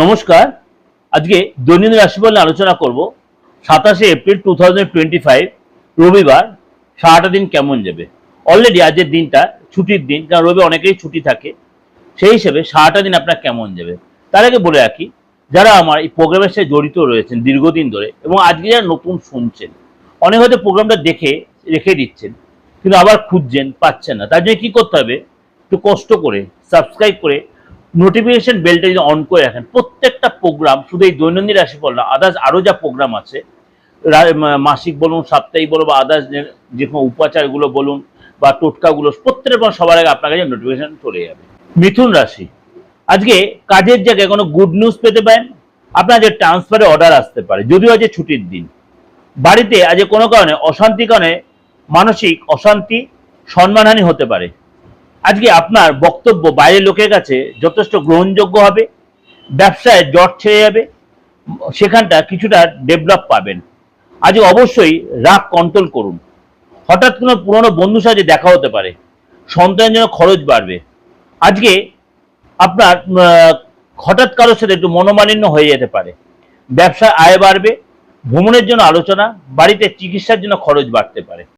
নমস্কার। আজকে দৈনন্দিন রাশিফল আলোচনা করব। সাতাশে এপ্রিল টু রবিবার। সারাটা দিন কেমন যাবে? অলরেডি আজকের দিনটা ছুটির দিন, কারণ রবি অনেকেই ছুটি থাকে। সেই হিসেবে সারাটা দিন আপনার কেমন যাবে? তার আগে বলে রাখি, যারা আমার এই প্রোগ্রামের সাথে জড়িত রয়েছেন দীর্ঘদিন ধরে এবং আজকে যারা নতুন শুনছেন, অনেক হয়তো প্রোগ্রামটা দেখে, রেখে দিচ্ছেন, কিন্তু আবার খুঁজছেন, পাচ্ছেন না। তার জন্য কী করতে হবে? একটু কষ্ট করে সাবস্ক্রাইব করে নোটিফিকেশন বেলটা যদি অন করে রাখেন, প্রত্যেকটা প্রোগ্রাম শুধু এই দৈনন্দিন রাশিফল না আদার্স আরও যা প্রোগ্রাম আছে মাসিক বলুন, সাপ্তাহিক বলুন, বা আদার্স যে কোনো উপাচারগুলো বলুন, বা টোটকাগুলো, প্রত্যেকের পর সবার আগে আপনার কাছে নোটিফিকেশন চলে যাবে। মিথুন রাশি, আজকে কাজের জায়গায় কোনো গুড নিউজ পেতে পারেন? আপনার যে ট্রান্সফারে অর্ডার আসতে পারে, যদিও আজ ছুটির দিন। বাড়িতে আজ কোনো কারণে অশান্তি কারণে মানসিক অশান্তি, সম্মানহানি হতে পারে। আজকে আপনার বক্তব্য বাইরের লোকের কাছে যথেষ্ট গ্রহণযোগ্য হবে, ব্যবসায় জট ছেড়ে যাবে, সেখানটা কিছুটা ডেভেলপ পাবেন। আজ অবশ্যই রাগ কন্ট্রোল করুন। হঠাৎ কোনো পুরনো বন্ধুর সাথে দেখা হতে পারে, সন্তানের জন্য খরচ বাড়বে। আজকে আপনার হঠাৎ কারোর সাথে একটু মনোমালিন্য হয়ে যেতে পারে। ব্যবসায় আয় বাড়বে, ভ্রমণের জন্য আলোচনা, বাড়িতে চিকিৎসার জন্য খরচ বাড়তে পারে।